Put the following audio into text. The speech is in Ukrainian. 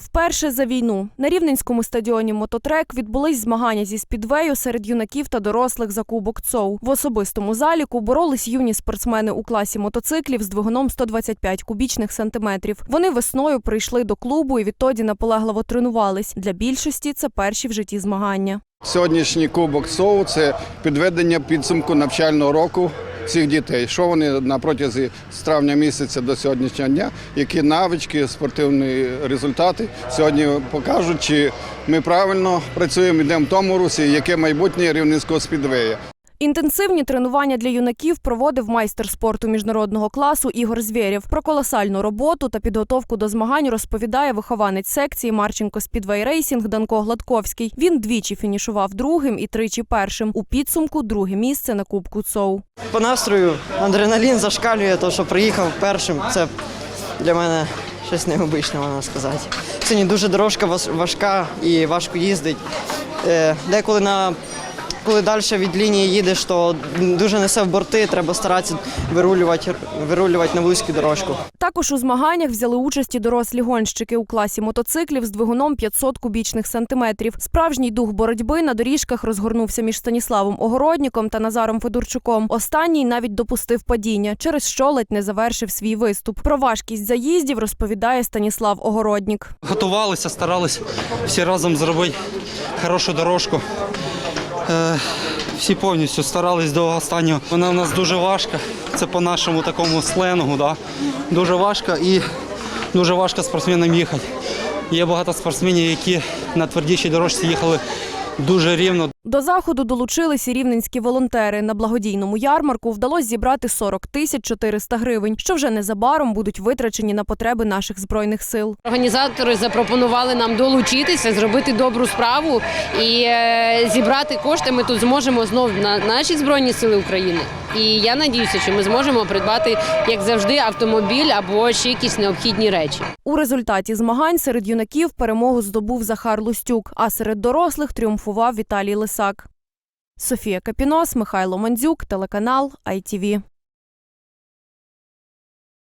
Вперше за війну на рівненському стадіоні Мототрек відбулись змагання зі спідвею серед юнаків та дорослих за кубок ЦОУ. В особистому заліку боролись юні спортсмени у класі мотоциклів з двигуном 125 кубічних сантиметрів. Вони весною прийшли до клубу і відтоді наполегливо тренувались. Для більшості це перші в житті змагання. Сьогоднішній кубок СОУ – це підведення підсумку навчального року цих дітей. Що вони на протязі з травня місяця до сьогоднішнього дня, які навички, спортивні результати сьогодні покажуть, чи ми правильно працюємо, йдемо в тому русі, яке майбутнє рівненського спідвея. Інтенсивні тренування для юнаків проводив майстер спорту міжнародного класу Ігор Звєрєв. Про колосальну роботу та підготовку до змагань розповідає вихованець секції Марченко Спідвей Рейсінг Данко Гладковський. Він двічі фінішував другим і тричі першим. У підсумку друге місце на Кубку ЦОУ. По настрою адреналін зашкалює, то що приїхав першим. Це для мене щось необичне, можна сказати. Сьогодні дуже дорожка важ- важка і важко їздить. Е, Деколи на коли далі від лінії їдеш, то дуже несе в борти, треба старатися вирулювати, вирулювати на вузьку дорожку. Також у змаганнях взяли участь і дорослі гонщики у класі мотоциклів з двигуном 500 кубічних сантиметрів. Справжній дух боротьби на доріжках розгорнувся між Станіславом Огородніком та Назаром Федорчуком. Останній навіть допустив падіння, через що ледь не завершив свій виступ. Про важкість заїздів розповідає Станіслав Огороднік. Готувалися, старалися всі разом зробити хорошу дорожку. Е, всі повністю старались до останнього. Вона у нас дуже важка. Це по нашому такому сленгу. Да? Дуже важка і дуже важко спортсменам їхати. Є багато спортсменів, які на твердішій дорожці їхали дуже рівно. До заходу долучилися рівненські волонтери. На благодійному ярмарку вдалося зібрати 40 тисяч 400 гривень, що вже незабаром будуть витрачені на потреби наших збройних сил. Організатори запропонували нам долучитися, зробити добру справу і е, зібрати кошти. Ми тут зможемо знов на наші збройні сили України. І я надіюся, що ми зможемо придбати, як завжди, автомобіль або ще якісь необхідні речі. У результаті змагань серед юнаків перемогу здобув Захар Лустюк, а серед дорослих тріумфував Віталій Лисак. Софія Капінос, Михайло Мандзюк, телеканал ITV.